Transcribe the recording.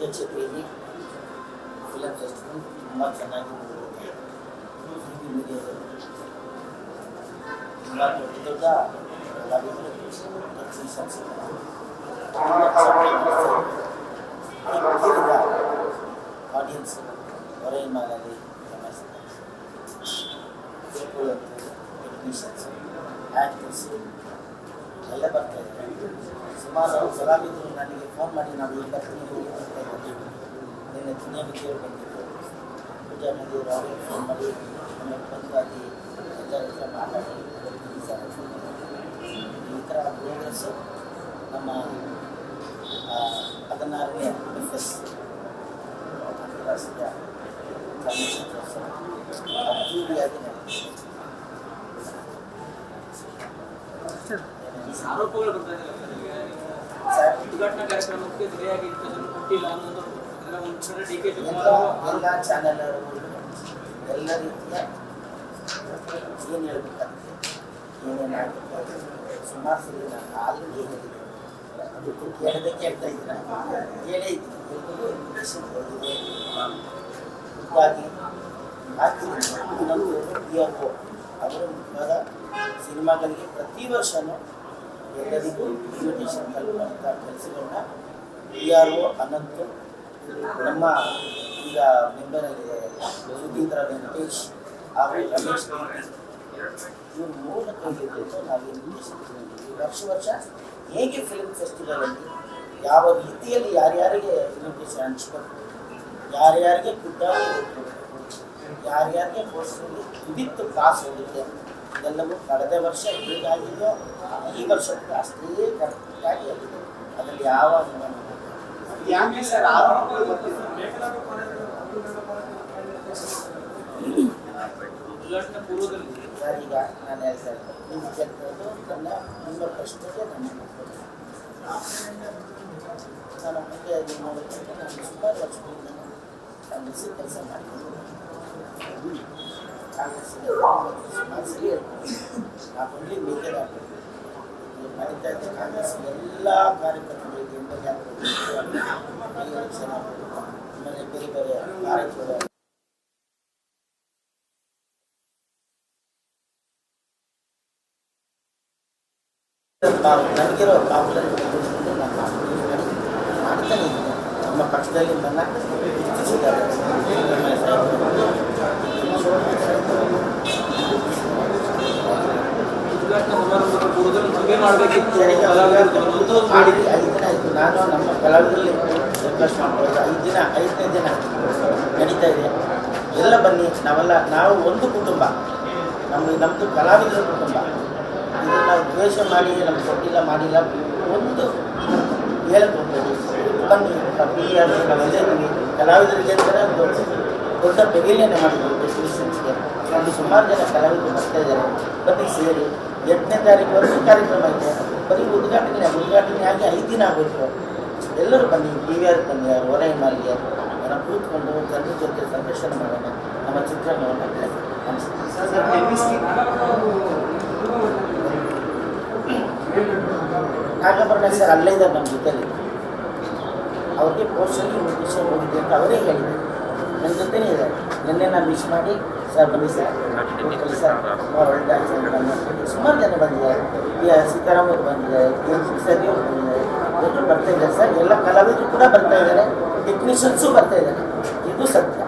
ಅಧ್ಯಕ್ಷತೆಯಲ್ಲಿ film festival ತುಂಬ ಚೆನ್ನಾಗಿ ನಡೆಯುತ್ತೆ ದೊಡ್ಡ ದೊಡ್ಡ ಆಡಿಯನ್ಸ್ ಹೊರಗಿನಲ್ಲಿ ಟೆಕ್ನಿಷಿಯನ್ಸ್ ಆ್ಯಕ್ಟರ್ಸ್ ಎಲ್ಲ ಬರ್ತಾ ಇದ್ದಾರೆ ಸುಮಾರು ಕಲಾವಿದರು ನನಗೆ ಫೋನ್ ಮಾಡಿ, ನಾವು ಈಗ ಬರ್ತೀನಿ ಹೋಗಿ ಬರ್ತಾ ಇದ್ದೀವಿ ನಿನ್ನೆ ಚಿನ್ನ ವಿದ್ಯೆಯವರು ಬಂದಿದ್ದರು ಪೂಜಾ ಅವರಿಗೆ ಫೋನ್ ಮಾಡಿ ನಮಗೆ ಬಂದಾಗಿ ಎಲ್ಲ ಹತ್ರ ಮಾತಾಡಿ ಈ ಥರ ಪ್ರೋಗ್ರೆಸ್ಸು ನಮ್ಮ ಹದಿನಾರನೇ ಎಫ್ ಎಸ್ ಅದ್ದೂರಿಯಾಗಿ ನಡೆಯುತ್ತೆ. ಆರೋಪಗಳು ಬರ್ತಾ ಇದೆ ಸರ್, ಉದ್ಘಾಟನಾ ಕಾರ್ಯಕ್ರಮಕ್ಕೆ ಸರಿಯಾಗಿ ಕೊಟ್ಟಿಲ್ಲ ಅನ್ನೋದು. ಎಲ್ಲ ಡಿ ಎಲ್ಲ ಚಾನೆಲ್ ಎಲ್ಲ ರೀತಿಯ ಏನು ಹೇಳ್ಬೇಕಾಗುತ್ತೆ ಏನೇನು ಸುಮಾರು ಸರಿ ನಾನು ಆಲ್ರೆಡಿ ಹೇಳಿದ್ದೀನಿ. ಅದು ಇನ್ನೊಂದು ಪಿ ಆರ್ ಅವರ ಮುಖ್ಯವಾದ ಸಿನಿಮಾಗಳಿಗೆ ಪ್ರತಿ ವರ್ಷವೂ ಎಲ್ಲರಿಗೂ ಇನ್ವಿಟೇಷನ್ ಅಂತ ಕೆಲಸಗಳನ್ನ ಪಿ ಆರ್ ಒ ಅನಂತು ನಮ್ಮ ಈಗ ಆಗಿದ್ದಾರೆ ಸುಧೀಂದ್ರ ವೆಂಕಟೇಶ್ ಹಾಗೂ ರಮೇಶ್ ಇವರು ಮೂಲಕ ನಾವು ವರ್ಷ ವರ್ಷ ಹೇಗೆ ಫಿಲ್ಮ್ ಫೆಸ್ಟಿವಲಲ್ಲಿ ಯಾವ ರೀತಿಯಲ್ಲಿ ಯಾರ್ಯಾರಿಗೆ ಇನ್ವಿಟೇಷನ್ ಹಂಚ್ಬೇಕು ಯಾರ್ಯಾರಿಗೆ ಕುಟ್ಟ ಯಾರ್ಯಾರಿಗೆ ಪೋಸ್ಟಲ್ಲಿ ವಿತ್ ಕ್ಲಾಸ್ ಹೋಗುತ್ತೆ, ಇದೆಲ್ಲವೂ ಕಳೆದ ವರ್ಷ ಹೇಗಾಗಿದೆಯೋ ಈ ವರ್ಷ ಕೂಡ ಅಷ್ಟೇ ಕರೆಕ್ಟಾಗಿ ಆಗಿದೆ ಅದರಲ್ಲಿ ಯಾವ ಅನುಮಾನ ಇಲ್ಲ. ಯಾಕೆ ಸರ್ ಆರೋಪಗಳು ಬರ್ತಿದೆ ಉದ್ಘಾಟನಾ ಪೂರ್ವದಲ್ಲಿ ಸರ್ ಈಗ ನಾನು ಹೇಳ್ತಾ ಇದ್ದೆ ನೀವು ಕೇಳ್ತಿರೋದು ನನ್ನ ನಿಮ್ಮ ಪ್ರಶ್ನೆಗೆ ನನ್ನ ಉತ್ತರ. ನಾನು ಮುಂದೆ ಅದು ನೋಡೋದಕ್ಕೆ ನಾನು ಸುಮಾರು ವರ್ಷಗಳಿಂದ ಕಾಂಗ್ರೆಸ್ ಕೆಲಸ ಮಾಡ್ತೀನಿ ಕಾಂಗ್ರೆಸ್ ಸುಮಾರು ಸರಿ ನಾವು only ಮೇಜರ್ ಆಗ್ಬೇಕು ಇದ್ದ ಕಾಂಗ್ರೆಸ್ ಎಲ್ಲ ಕಾರ್ಯಕರ್ತರಿಗೆ ಆಗ್ಬೋದು ಆಮೇಲೆ ಬೇರೆ ಬೇರೆ ಕಾರ್ಯಕ್ರಮ ನನಗಿರೋ ಪಾಪ್ಯುಲಾರಿಟಿ ನಾನು ಮಾಡ್ತೀನಿ ನಮ್ಮ ಪಕ್ಷದಲ್ಲಿ ನನ್ನ ಗುರುತಿಸಿದ್ದಾರೆ ನಮ್ಮ ಉದ್ಘಾಟನಾ ಪೂರ್ವದಲ್ಲಿ ಸಭೆ ಮಾಡಬೇಕಿತ್ತು ಕಲಾವಿದರು ಅನ್ನೋದು ಐದು ದಿನ ಆಯಿತು ನಾನು ನಮ್ಮ ಕಲಾವಿದರಲ್ಲಿ ರಿಕ್ವೆಸ್ಟ್ ಮಾಡ್ಬೋದು. ಐದು ದಿನ, ಐದನೇ ದಿನ ನಡೀತಾ ಇದೆ. ಎಲ್ಲ ಬನ್ನಿ. ನಾವೆಲ್ಲ, ನಾವು ಒಂದು ಕುಟುಂಬ. ನಮ್ಮ ನಮ್ಮದು ಕಲಾವಿದರ ಕುಟುಂಬ. ಇದನ್ನು ನಾವು ದ್ವೇಷ ಮಾಡಿ ನಮ್ಗೆ ಕೊಟ್ಟಿಲ್ಲ, ಮಾಡಿಲ್ಲ. ಒಂದು ಹೇಳಕ್ಕೆ ಹೋಗ್ಬೇಡಿ ಬನ್ನಿ. ಆರ್ ನಾವೆಲ್ಲ ಇದ್ದೀವಿ. ಕಲಾವಿದರಿಗೆ ಅಂದರೆ ಒಂದು ದೊಡ್ಡ ಪೆವಿಲಿಯನ್ ಮಾಡಿದ್ರು ಕ್ರಿಶ್ಚಿಯನ್ಸ್ಗೆ ಅಲ್ಲಿ ಸುಮಾರು ಜನ ಕಲಾವಿದರು ಬರ್ತಾ ಇದ್ದಾರೆ. ಬನ್ನಿ ಸೇರಿ. ಎಂಟನೇ ತಾರೀಕುವರೆಗೂ ಕಾರ್ಯಕ್ರಮ ಇದೆ. ಬರೀ ಉದ್ಘಾಟನೆ ಉದ್ಘಾಟನೆ ಆಗಿ ಐದು ದಿನ ಆಗೋಯ್ತು. ಎಲ್ಲರೂ ಬನ್ನಿ ಬಿ ವಿ ಆರ್ ಬನ್ನಿ ಹೊರ ಹಿಮಾಲಿಗೆ ನಾವು ಕೂತ್ಕೊಂಡು ಜನರ ಜೊತೆ ಸಂದರ್ಶನ ಮಾಡೋಣ. ನಮ್ಮ ಚಿತ್ರಣವನ್ನು ನಾಗಭರಣ ಸರ್ ಅಲ್ಲೇ ಇದ್ದಾರೆ ನಮ್ಮ ಜೊತೆಲಿ. ಅವ್ರಿಗೆ ಪೋಸ್ಟಲ್ಲಿ ವಿಷಯ ಹೋಗಿದೆ ಅಂತ ಅವರೇ ಹೇಳಿದ್ದಾರೆ. ನನ್ನ ಜೊತೆನೇ ಇದೆ ನಿನ್ನೆ ನಾನು ಮಿಸ್ ಮಾಡಿ ಸರ್ ಬನ್ನಿ ಸರ್. ಸರ್. ಸುಮಾರು ಜನ ಬಂದಿದ್ದಾರೆ. ಸೀತಾರಾಮ್ ಅವರು ಬಂದಿದ್ದಾರೆ ಸರಿ ಅವರು ಬಂದಿದ್ದಾರೆ. ಎಲ್ಲರೂ ಬರ್ತಾ ಇದ್ದಾರೆ ಸರ್. ಎಲ್ಲ ಕಲಾವಿದರು ಕೂಡ ಬರ್ತಾ ಇದ್ದಾರೆ. ಟೆಕ್ನಿಷಿಯನ್ಸು ಬರ್ತಾ ಇದ್ದಾರೆ. ಇದು ಸತ್ಯ.